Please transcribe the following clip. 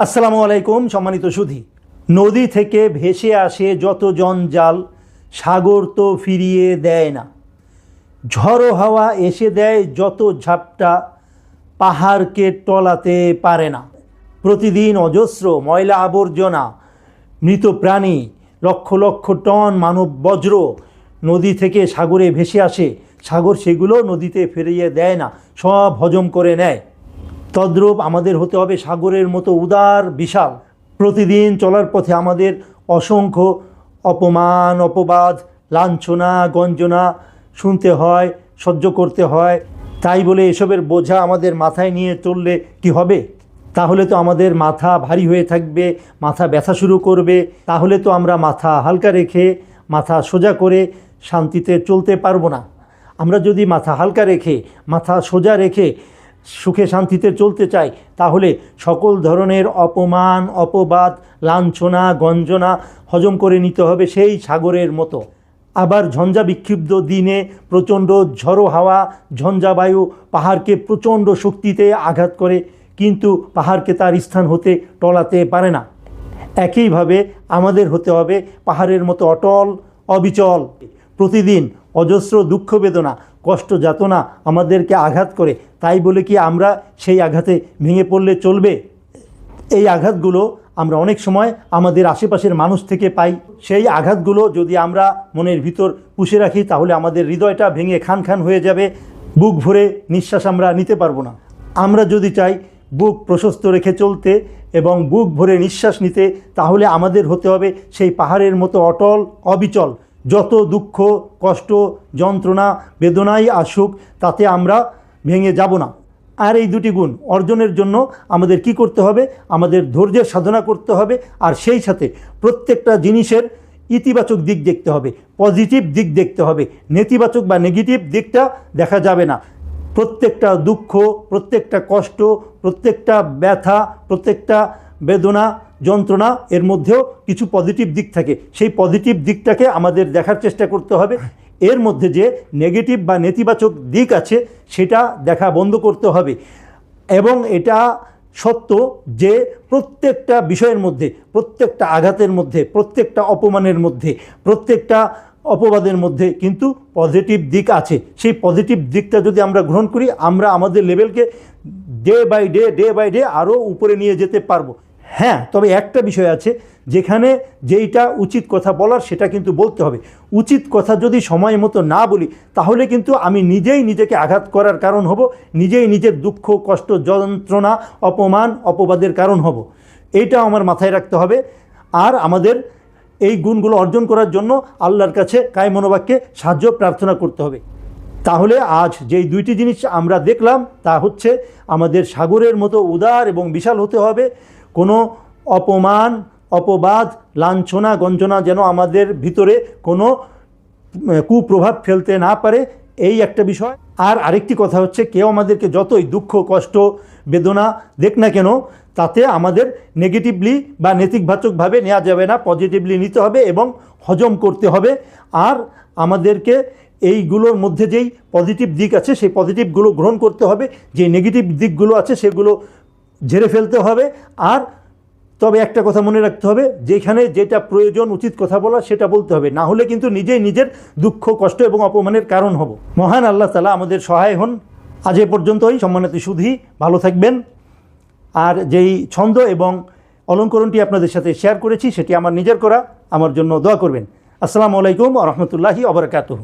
আসসালামু আলাইকুম, সম্মানিত সুধী। নদী থেকে ভেসে আসে যত জঞ্জাল সাগর তো ফিরিয়ে দেয় না। ঝড়ো হাওয়া এসে দেয় যত ঝাপটা, পাহাড়কে টলাতে পারে না। প্রতিদিন অজস্র ময়লা আবর্জনা, মৃত প্রাণী, লক্ষ লক্ষ টন মানব বজ্র নদী থেকে সাগরে ভেসে আসে। সাগর সেগুলো নদীতে ফিরিয়ে দেয় না, সব হজম করে নেয়। তদ্রূপ আমাদের হতে হবে সাগরের মতো উদার, বিশাল। প্রতিদিন চলার পথে আমাদের অসংখ্য অপমান, অপবাদ, লাঞ্ছনা, গঞ্জনা শুনতে হয়, সহ্য করতে হয়। তাই বলে এসবের বোঝা আমাদের মাথায় নিয়ে চললে কি হবে? তাহলে তো আমাদের মাথা ভারী হয়ে থাকবে, মাথা ব্যথা শুরু করবে। তাহলে তো আমরা মাথা হালকা রেখে, মাথা সোজা করে শান্তিতে চলতে পারব না। আমরা যদি মাথা হালকা রেখে, মাথা সোজা রেখে সুখে শান্তিতে চলতে চাই তাহলে সকল ধরনের অপমান, অপবাদ, লাঞ্ছনা, গঞ্জনা হজম করে নিতে হবে সেই সাগরের মতো। আবার ঝঞ্ঝা বিক্ষিপ্ত দিনে প্রচণ্ড ঝড়ো হাওয়া, ঝঞ্ঝা বায়ু পাহাড়কে প্রচণ্ড শক্তিতে আঘাত করে, কিন্তু পাহাড়কে তার স্থান হতে টলাতে পারে না। একইভাবে আমাদের হতে হবে পাহাড়ের মতো অটল, অবিচল। প্রতিদিন অজস্র দুঃখ বেদনা কষ্ট যাতনা আমাদেরকে আঘাত করে। তাই বলে কি আমরা সেই আঘাতে ভেঙে পড়লে চলবে? এই আঘাতগুলো আমরা অনেক সময় আমাদের আশেপাশের মানুষ থেকে পাই। সেই আঘাতগুলো যদি আমরা মনের ভিতর পুষে রাখি, তাহলে আমাদের হৃদয়টা ভেঙে খান খান হয়ে যাবে। বুক ভরে নিঃশ্বাস আমরা নিতে পারব না। আমরা যদি চাই বুক প্রশস্ত রেখে চলতে এবং বুক ভরে নিঃশ্বাস নিতে, তাহলে আমাদের হতে হবে সেই পাহাড়ের মতো অটল, অবিচল যত দুঃখ, কষ্ট, যন্ত্রণা, বেদনাই আসুক, তাতে আমরা ভেঙে যাব না। আর এই দুটি গুণ অর্জনের জন্য আমাদের কি করতে হবে? আমাদের ধৈর্যের সাধনা করতে হবে। আর সেই সাথে প্রত্যেকটা জিনিসের ইতিবাচক দিক দেখতে হবে। পজিটিভ দিক দেখতে হবে। নেতিবাচক বা নেগেটিভ দিকটা দেখা যাবে না। প্রত্যেকটা দুঃখ, প্রত্যেকটা কষ্ট, প্রত্যেকটা ব্যথা, প্রত্যেকটা বেদনা, যন্ত্রণা, এর মধ্যেও কিছু পজিটিভ দিক থাকে। সেই পজিটিভ দিকটাকে আমাদের দেখার চেষ্টা করতে হবে। এর মধ্যে যে নেগেটিভ বা নেতিবাচক দিক আছে, সেটা দেখা বন্ধ করতে হবে। এবং এটা সত্য যে প্রত্যেকটা বিষয়ের মধ্যে, প্রত্যেকটা আঘাতের মধ্যে, প্রত্যেকটা অপমানের মধ্যে, প্রত্যেকটা অপবাদের মধ্যে কিন্তু পজিটিভ দিক আছে। সেই পজিটিভ দিকটা যদি আমরা গ্রহণ করি, আমরা আমাদের লেভেলকে day by day day by day আরও উপরে নিয়ে যেতে পারব। হ্যাঁ তবে একটা বিষয় আছে, যেখানে যেইটা উচিত কথা বলার সেটা কিন্তু বলতে হবে। উচিত কথা যদি সময় মতো না বলি, তাহলে কিন্তু আমি নিজেই নিজেকে আঘাত করার কারণ হব, নিজেই নিজের দুঃখ, কষ্ট, যন্ত্রণা, অপমান, অপবাদের কারণ হব। এইটাও আমার মাথায় রাখতে হবে। আর আমাদের এই গুণগুলো অর্জন করার জন্য আল্লাহর কাছে কায় মনোবাক্যে সাহায্য, প্রার্থনা করতে হবে। তাহলে আজ যেই দুইটি জিনিস আমরা দেখলাম, তা হচ্ছে আমাদের সাগরের মতো উদার এবং বিশাল হতে হবে। কোনো অপমান, অপবাদ, লাঞ্ছনা, গঞ্জনা যেন আমাদের ভিতরে কোনো কুপ্রভাব ফেলতে না পারে, এই একটা বিষয়। আর আরেকটি কথা হচ্ছে, কেউ আমাদেরকে যতই দুঃখ, কষ্ট, বেদনা দেখ না কেন, তাতে আমাদের নেগেটিভলি বা নেতিবাচকভাবে নেওয়া যাবে না পজিটিভলি নিতে হবে এবং হজম করতে হবে। আর আমাদেরকে এইগুলোর মধ্যে যেই পজিটিভ দিক আছে, সেই পজিটিভগুলো গ্রহণ করতে হবে, যে নেগেটিভ দিকগুলো আছে, সেগুলো ঝেড়ে ফেলতে হবে। আর তবে একটা কথা মনে রাখতে হবে, যেখানে যেটা প্রয়োজন উচিত কথা বলা সেটা বলতে হবে। না হলে কিন্তু নিজেই নিজের দুঃখ, কষ্ট এবং অপমানের কারণ হব। মহান আল্লাহ তালা আমাদের সহায় হন। আজ এ পর্যন্তই। সম্মানিত সুধী, ভালো থাকবেন। আর যেই ছন্দ এবং অলঙ্করণটি আপনাদের সাথে শেয়ার করেছি, সেটি আমার নিজের করা। আমার জন্য দোয়া করবেন। আসসালামু আলাইকুম রহমতুল্লাহি অবরাকাতুহ